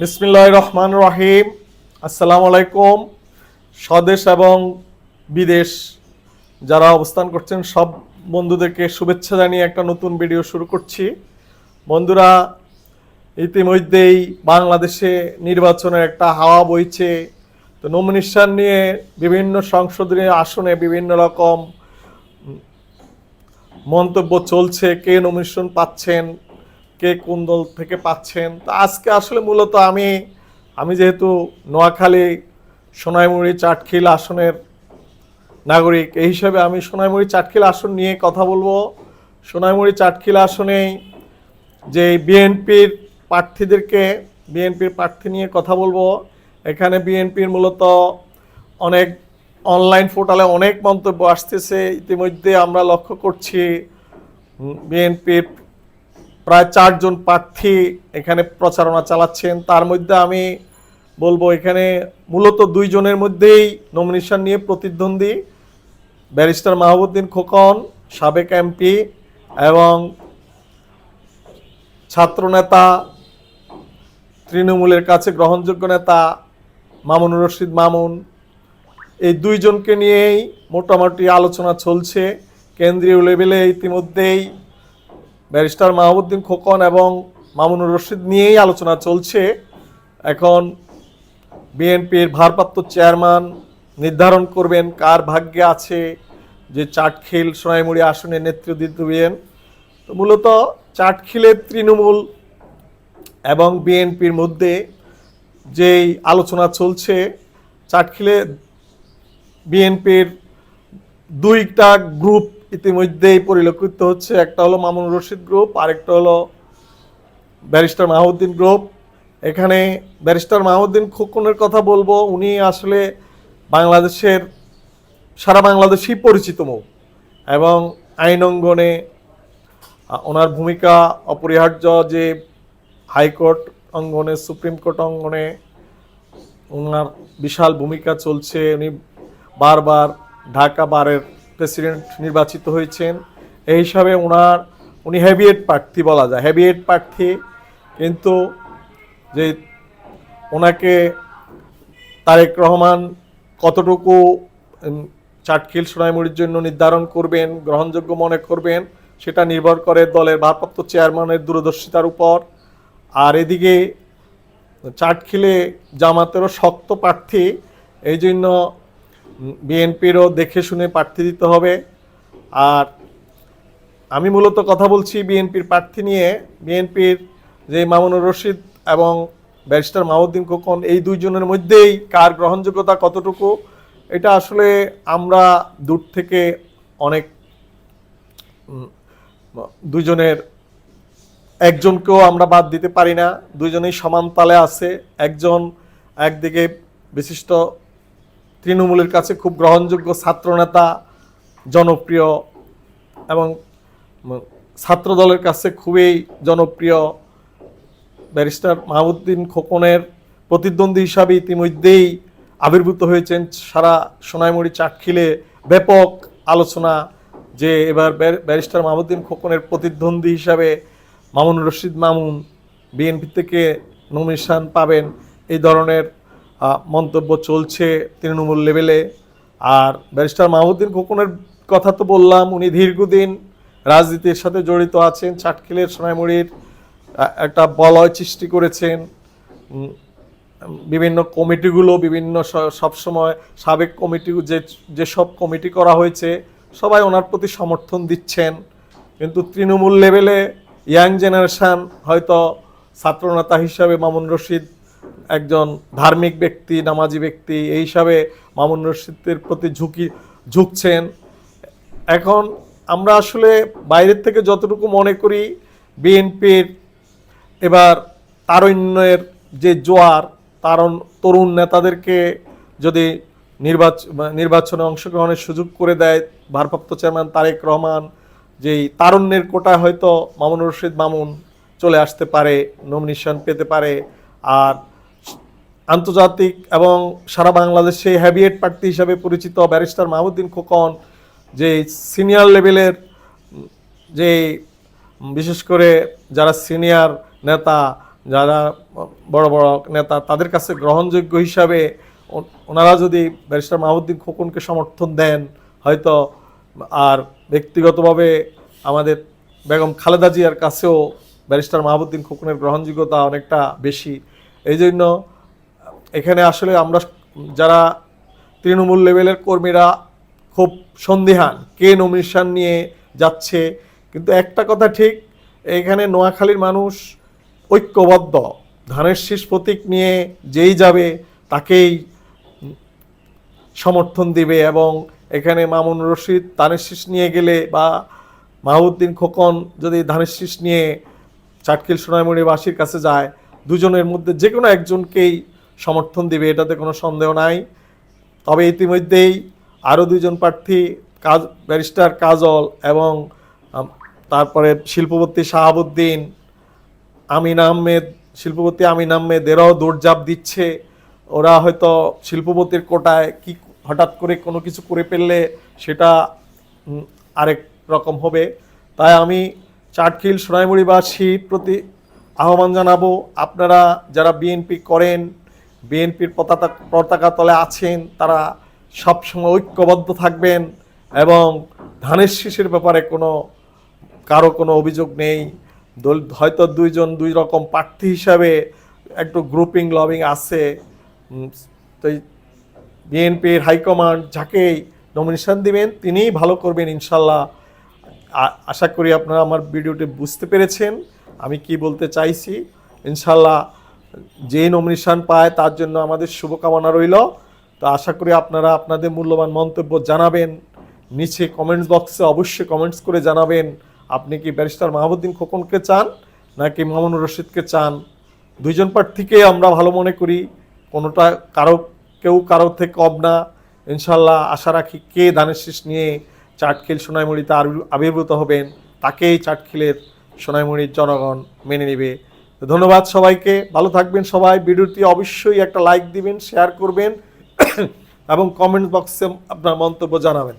বিসমিল্লাহ রহমান রহিম আসসালামু আলাইকুম স্বদেশ এবং বিদেশ যারা অবস্থান করছেন, সব বন্ধুদেরকে শুভেচ্ছা জানিয়ে একটা নতুন ভিডিও শুরু করছি। বন্ধুরা, ইতিমধ্যেই বাংলাদেশে নির্বাচনের একটা হাওয়া বইছে। তো নমিনেশন নিয়ে বিভিন্ন সংসদীয় আসনে বিভিন্ন রকম মন্তব্য চলছে, কে নমিনেশন পাচ্ছেন কে কোন দল থেকে পাচ্ছেন? তো আজকে আসলে মূলত আমি আমি যেহেতু নোয়াখালী সোনাইমুড়ি চাটখিল আসনের নাগরিক, এই হিসাবে আমি সোনাইমুড়ি চাটখিল আসন নিয়ে কথা বলব। সোনাইমুড়ি চাটখিল আসনে যে বিএনপির প্রার্থীদেরকে, বিএনপির প্রার্থী নিয়ে কথা বলব। এখানে বিএনপির মূলত অনেক অনলাইন পোর্টালে অনেক মন্তব্য আসতেছে। ইতিমধ্যে আমরা লক্ষ্য করছি বিএনপির প্রায় চারজন প্রার্থী এখানে প্রচারণা চালাচ্ছেন। তার মধ্যে আমি বলব এখানে মূলত দুইজনের মধ্যেই নমিনেশন নিয়ে প্রতিদ্বন্দ্বী। ব্যারিস্টার মাহবুদ্দিন খোকন, সাবেক এমপি এবং ছাত্রনেতা, তৃণমূলের কাছে গ্রহণযোগ্য নেতা মামুন রশিদ মামুন। এই দুইজনকে নিয়েই মোটামুটি আলোচনা চলছে। কেন্দ্রীয় লেভেলে ইতিমধ্যেই ব্যারিস্টার মাহবুদ্দিন খোকন এবং মামুনুর রশিদ নিয়েই আলোচনা চলছে। এখন বিএনপির ভারপ্রাপ্ত চেয়ারম্যান নির্ধারণ করবেন কার ভাগ্যে আছে যে চাটখিল সোনাইমুড়ি আসনে নেতৃত্ব দিবেন তো মূলত চাটখিলের তৃণমূল এবং বিএনপির মধ্যে যেই আলোচনা চলছে, চাটখিলে বিএনপির দুইটা গ্রুপ ইতিমধ্যেই পরিলক্ষিত হচ্ছে, একটা হলো মামুন রশিদ গ্রুপ, আরেকটা হলো ব্যারিস্টার মাহউদ্দিন গ্রুপ। এখানে ব্যারিস্টার মাহউদ্দিন খোকনের কথা বলব, উনি আসলে বাংলাদেশের, সারা বাংলাদেশেই পরিচিত মুখ এবং আইন অঙ্গনে ওনার ভূমিকা অপরিহার্য যে হাইকোর্ট অঙ্গনে, সুপ্রিম কোর্ট অঙ্গনে ওনার বিশাল ভূমিকা চলছে। উনি বারবার ঢাকা বারের প্রেসিডেন্ট নির্বাচিত হয়েছেন। এই হিসাবে ওনার উনি হেভিয়েট প্রার্থী বলা যায়। হেভিয়েট প্রার্থী, কিন্তু যে ওনাকে তারেক রহমান কতটুকু চাটখিল সোনাইমুড়ির জন্য নির্ধারণ করবেন, গ্রহণযোগ্য মনে করবেন, সেটা নির্ভর করে দলের ভারপ্রাপ্ত চেয়ারম্যানের দূরদর্শিতার উপর। আর এদিকে চাটখিলে জামাতেরও শক্ত প্রার্থী, এই জন্য বিএনপিরও দেখে শুনে প্রার্থী দিতে হবে। আর আমি মূলত কথা বলছি বিএনপির প্রার্থী নিয়ে। বিএনপির যে মামুনুর রশিদ এবং ব্যারিস্টার মাহউদ্দিন খোকন এই দুইজনের মধ্যেই কার গ্রহণযোগ্যতা কতটুকু এটা আসলে আমরা দূর থেকে অনেক উম, দুইজনের একজনকেও আমরা বাদ দিতে পারি না। দুজনেই সমান তালে আছে। একজন একদিকে বিশিষ্ট তৃণমূলের কাছে খুব গ্রহণযোগ্য ছাত্রনেতা, জনপ্রিয় এবং ছাত্র দলের কাছে খুবই জনপ্রিয় ব্যারিস্টার মাহমুদ্দিন খোকনের প্রতিদ্বন্দ্বী হিসাবে ইতিমধ্যেই আবির্ভূত হয়েছেন সারা সোনাইমুড়ি চাটখিলে। ব্যাপক আলোচনা যে এবার ব্যার- ব্যারিস্টার মাহমুদ্দিন খোকনের প্রতিদ্বন্দ্বী হিসাবে মামুন রশিদ মামুন বিএনপি থেকে নমিনেশন পাবেন। এই ধরনের মন্তব্য চলছে তৃণমূল লেভেলে। আর ব্যারিস্টার মাহমুদ্দিন খোকনের কথা তো বললাম, উনি দীর্ঘদিন রাজনীতির সাথে জড়িত আছেন চাটখিলের সোনাইমুড়ির একটা বলয় সৃষ্টি করেছেন। বিভিন্ন কমিটিগুলো বিভিন্ন সবসময় সাবেক কমিটি, যে যেসব কমিটি করা হয়েছে, সবাই ওনার প্রতি সমর্থন দিচ্ছেন। কিন্তু তৃণমূল লেভেলে ইয়াং জেনারেশন হয়তো ছাত্রনেতা হিসাবে মামুন রশিদ একজন ধার্মিক ব্যক্তি, নামাজি ব্যক্তি, এই হিসাবে মামুন রশিদের প্রতি ঝুঁকি ঝুঁকছেন। এখন আমরা আসলে বাইরের থেকে যতটুকু মনে করি, বিএনপির এবার তারুণ্যের যে জোয়ার, তারণ, তরুণ নেতাদেরকে যদি নির্বাচন নির্বাচনে অংশগ্রহণের সুযোগ করে দেয়, ভারপ্রাপ্ত চেয়ারম্যান তারেক রহমান, যেই তারুণ্যের কোটায় হয়তো মামুন রশিদ মামুন চলে আসতে পারে নমিনেশন পেতে পারে, আর আন্তর্জাতিক এবং সারা বাংলাদেশে হ্যাবিয়েট প্রার্থী হিসাবে পরিচিত ব্যারিস্টার মাহমুদ্দিন খোকন, যে সিনিয়র লেভেলের, যে বিশেষ করে যারা সিনিয়র নেতা, যারা বড় বড় নেতা, তাদের কাছে গ্রহণযোগ্য হিসাবে ওনারা যদি ব্যারিস্টার মাহমুদ্দিন খোকনকে সমর্থন দেন, হয়তো আর ব্যক্তিগতভাবে আমাদের বেগম খালেদা জিয়ার কাছেও ব্যারিস্টার মাহমুদ্দিন খোকনের গ্রহণযোগ্যতা অনেকটা বেশি। এই জন্য এখানে আসলে আমরা যারা তৃণমূল লেভেলের কর্মীরা খুব সন্দিহান কে নমিনেশন নিয়ে যাচ্ছে, কিন্তু একটা কথা ঠিক, এখানে নোয়াখালীর মানুষ ঐক্যবদ্ধ। ধানের শীষ প্রতীক নিয়ে যেই যাবে, তাকেই সমর্থন দিবে এবং এখানে মামুন রশিদ ধানের শীষ নিয়ে গেলে বা মাহবুদ্দিন খোকন যদি ধানের শীষ নিয়ে চাটকিল সোনাইমণিবাসীর কাছে যায়, দুজনের মধ্যে যে কোনো একজনকেই সমর্থন দিবে, এটাতে কোনো সন্দেহ নাই। তবে ইতিমধ্যেই আরও দুজন প্রার্থী, কাজ, ব্যারিস্টার কাজল এবং তারপরে শিল্পপতি শাহাবুদ্দিন, আমিন আহমেদ, শিল্পপতি আমিন আহমেদ, এরাও দৌড়ঝাঁপ দিচ্ছে। ওরা হয়তো শিল্পপতির কোটায় কি হঠাৎ করে কোনো কিছু করে ফেললে সেটা আরেক রকম হবে। তাই আমি চাটখিল সোনাইমুড়িবাসীর প্রতি আহ্বান জানাব, আপনারা যারা বিএনপি করেন বিএনপির পতাকা পতাকা তলে আছেন, তারা সবসময় ঐক্যবদ্ধ থাকবেন এবং ধানের শীষের ব্যাপারে কোনো, কারও কোনো অভিযোগ নেই। দল, হয়তো দুইজন, দুই রকম প্রার্থী হিসাবে একটু গ্রুপিং লবিং আছে। তো বিএনপির হাইকমান্ড যাকেই নমিনেশন দিবেন, তিনিই ভালো করবেন ইনশাল্লাহ। আশা করি আপনারা আমার ভিডিওটি বুঝতে পেরেছেন। আমি কি বলতে চাইছি? ইনশাল্লাহ যে নমিনেশন পায় তার জন্য আমাদের শুভকামনা রইল। তো আশা করি আপনারা আপনাদের মূল্যবান মন্তব্য জানাবেন। নিচে কমেন্টস বক্সে অবশ্যই কমেন্টস করে জানাবেন। আপনি কি ব্যারিস্টার মাহবুদ্দিন খোকনকে চান নাকি মামুনুর রশিদকে চান? দুইজন প্রার্থীকে আমরা ভালো মনে করি। কোনোটা কারও, কেউ কারও থেকে কম না। ইনশাল্লাহ আশা রাখি কে দানের শীষ নিয়ে চাটখিল সোনাইমুড়িতে আবির- আবির্ভূত হবেন, তাকেই চাটখিলের সোনাইমুড়ির জনগণ মেনে নেবে। ধন্যবাদ সবাইকে। ভালো থাকবেন সবাই। ভিডিওটি অবশ্যই একটা লাইক দিবেন শেয়ার করবেন, এবং কমেন্ট বক্সে আপনার মন্তব্য জানাবেন।